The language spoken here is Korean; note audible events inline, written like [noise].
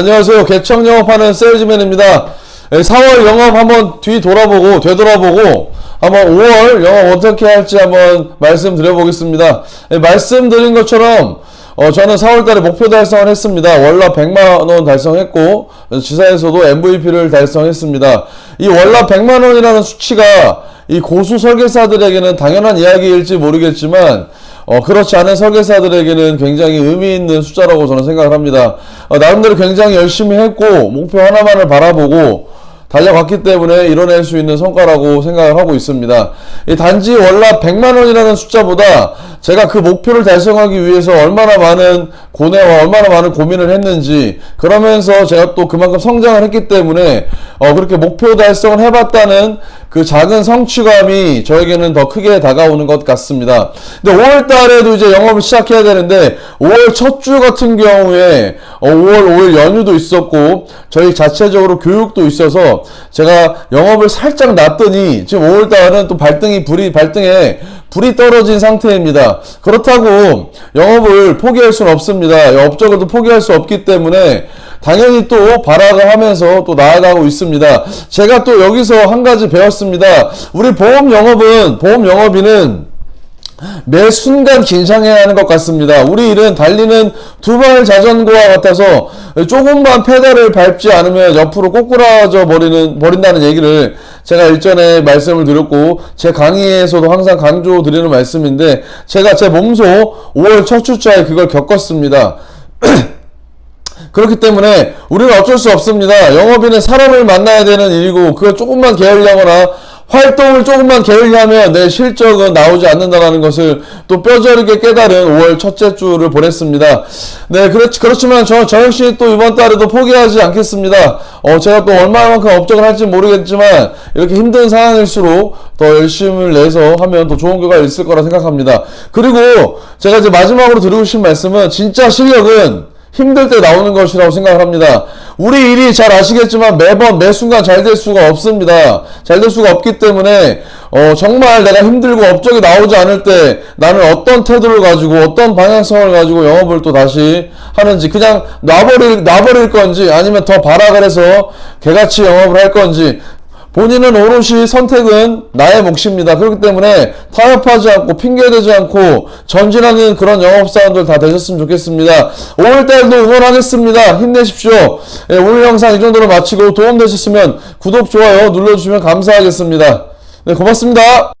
안녕하세요. 개청 영업하는 세일즈맨입니다. 4월 영업 한번 뒤 돌아보고 되돌아보고 한번 5월 영업 어떻게 할지 한번 말씀드려보겠습니다. 예, 말씀드린 것처럼 어, 저는 4월달에 목표 달성을 했습니다. 월납 100만 원 달성했고 지사에서도 MVP를 달성했습니다. 이 월납 100만 원이라는 수치가 이 고수 설계사들에게는 당연한 이야기일지 모르겠지만 어, 그렇지 않은 설계사들에게는 굉장히 의미 있는 숫자라고 저는 생각을 합니다. 어, 나름대로 굉장히 열심히 했고 목표 하나만을 바라보고 달려갔기 때문에 이뤄낼 수 있는 성과라고 생각을 하고 있습니다. 이 단지 월납 100만 원이라는 숫자보다 제가 그 목표를 달성하기 위해서 얼마나 많은 고뇌와 얼마나 많은 고민을 했는지 그러면서 제가 또 그만큼 성장을 했기 때문에 어, 그렇게 목표 달성을 해봤다는 그 작은 성취감이 저에게는 더 크게 다가오는 것 같습니다. 근데 5월 달에도 이제 영업을 시작해야 되는데 5월 첫 주 같은 경우에 어, 5월 5일 연휴도 있었고 저희 자체적으로 교육도 있어서 제가 영업을 살짝 놨더니 지금 5월 달은 또 발등이 불이 발등에 불이 떨어진 상태입니다. 그렇다고 영업을 포기할 수는 없습니다. 업적을 또 포기할 수 없기 때문에 당연히 또 발악을 하면서 또 나아가고 있습니다. 제가 또 여기서 한 가지 배웠습니다. 우리 보험 영업은 보험 영업인은 매 순간 긴장해야 하는 것 같습니다. 우리 일은 달리는 두발 자전거와 같아서 조금만 페달을 밟지 않으면 옆으로 꼬꾸라져 버리는 버린다는 얘기를 제가 일전에 말씀을 드렸고 제 강의에서도 항상 강조 드리는 말씀인데 제가 제 몸소 5월 첫 주차에 그걸 겪었습니다. [clears throat] 그렇기 때문에 우리는 어쩔 수 없습니다. 영업인은 사람을 만나야 되는 일이고 그걸 조금만 게을리하거나 활동을 조금만 게을리하면 내 실적은 나오지 않는다는 것을 또 뼈저리게 깨달은 5월 첫째 주를 보냈습니다. 네, 그렇지, 그렇지만 저, 저 역시 또 이번 달에도 포기하지 않겠습니다. 어, 제가 또 얼마만큼 업적을 할지 모르겠지만 이렇게 힘든 상황일수록 더 열심을 내서 하면 더 좋은 결과가 있을 거라 생각합니다. 그리고 제가 이제 마지막으로 드리고 싶은 말씀은 진짜 실력은 힘들 때 나오는 것이라고 생각을 합니다. 우리 일이 잘 아시겠지만 매번 매 순간 잘 될 수가 없습니다. 잘 될 수가 없기 때문에 어, 정말 내가 힘들고 업적이 나오지 않을 때 나는 어떤 태도를 가지고 어떤 방향성을 가지고 영업을 또 다시 하는지 그냥 놔버릴 놔버릴 건지 아니면 더 발악을 해서 개같이 영업을 할 건지 본인은 오롯이 선택은 나의 몫입니다. 그렇기 때문에 타협하지 않고 핑계대지 않고 전진하는 그런 영업사원들 다 되셨으면 좋겠습니다. 5월달도 응원하겠습니다. 힘내십시오. 예, 오늘 영상 이 정도로 마치고 도움되셨으면 구독, 좋아요 눌러주시면 감사하겠습니다. 네, 고맙습니다.